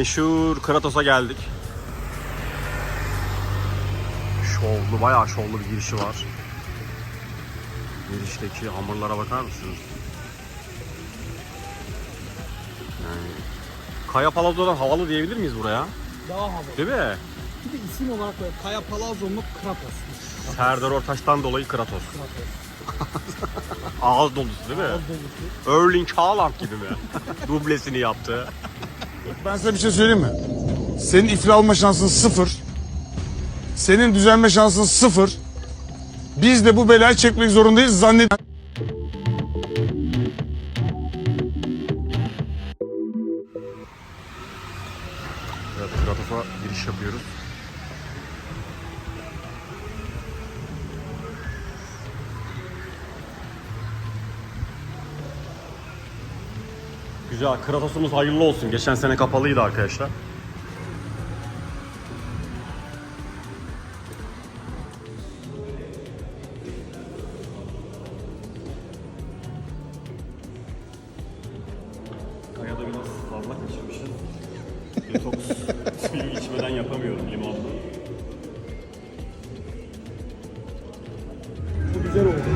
Meşhur Kratos'a geldik. Şovlu, bayağı şovlu bir girişi var. Girişteki hamurlara bakar mısınız? Yani Kaya Palazzo'dan havalı diyebilir miyiz buraya? Daha havalı. Değil mi? Bir de isim olarak böyle Kaya Palazzo mu Kratos. Serdar Ortaç'tan dolayı Kratos. Kratos. Ağız dolusu değil mi? Az dolusu. Erling Haaland gibi mi? Dublesini yaptı. Ben size bir şey söyleyeyim mi? Senin iflah alma şansın sıfır. Senin düzelme şansın sıfır. Biz de bu belayı çekmek zorundayız zannet. Evet, Kratos'a giriş yapıyoruz. Güzel, Kratos'umuz hayırlı olsun. Geçen sene kapalıydı arkadaşlar. Kayada biraz fazla kaçırmışız. Detoks suyu içmeden yapamıyorum limonlu. Bu güzel oldu.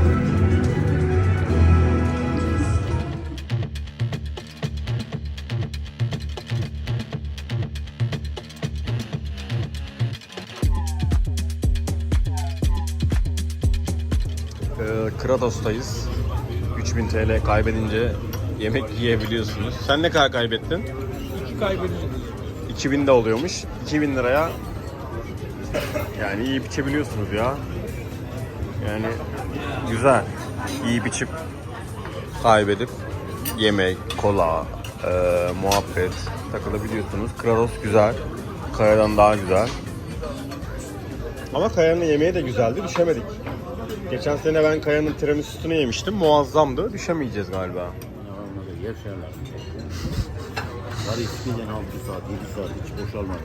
Ee, Kratos'tayız. 3000 TL kaybedince yemek yiyebiliyorsunuz. Sen ne kadar kaybettin? İki kaybedeceğiz. 2000 de oluyormuş. 2000 liraya yani yiyip içebiliyorsunuz ya. Yani güzel. Yiyip içip kaybedip yemek, kola, e, muhabbet takılabiliyorsunuz. Kratos güzel. Kaya'dan daha güzel. Ama Kaya'nın yemeği de güzeldi. Düşemedik. Geçen sene ben Kaya'nın tiramisu'sunu yemiştim. Muazzamdı. Düşemeyeceğiz galiba. Olmadı yaşarlar. Var içmeyeceksin 6 saat, 7 saat hiç boşalmadan.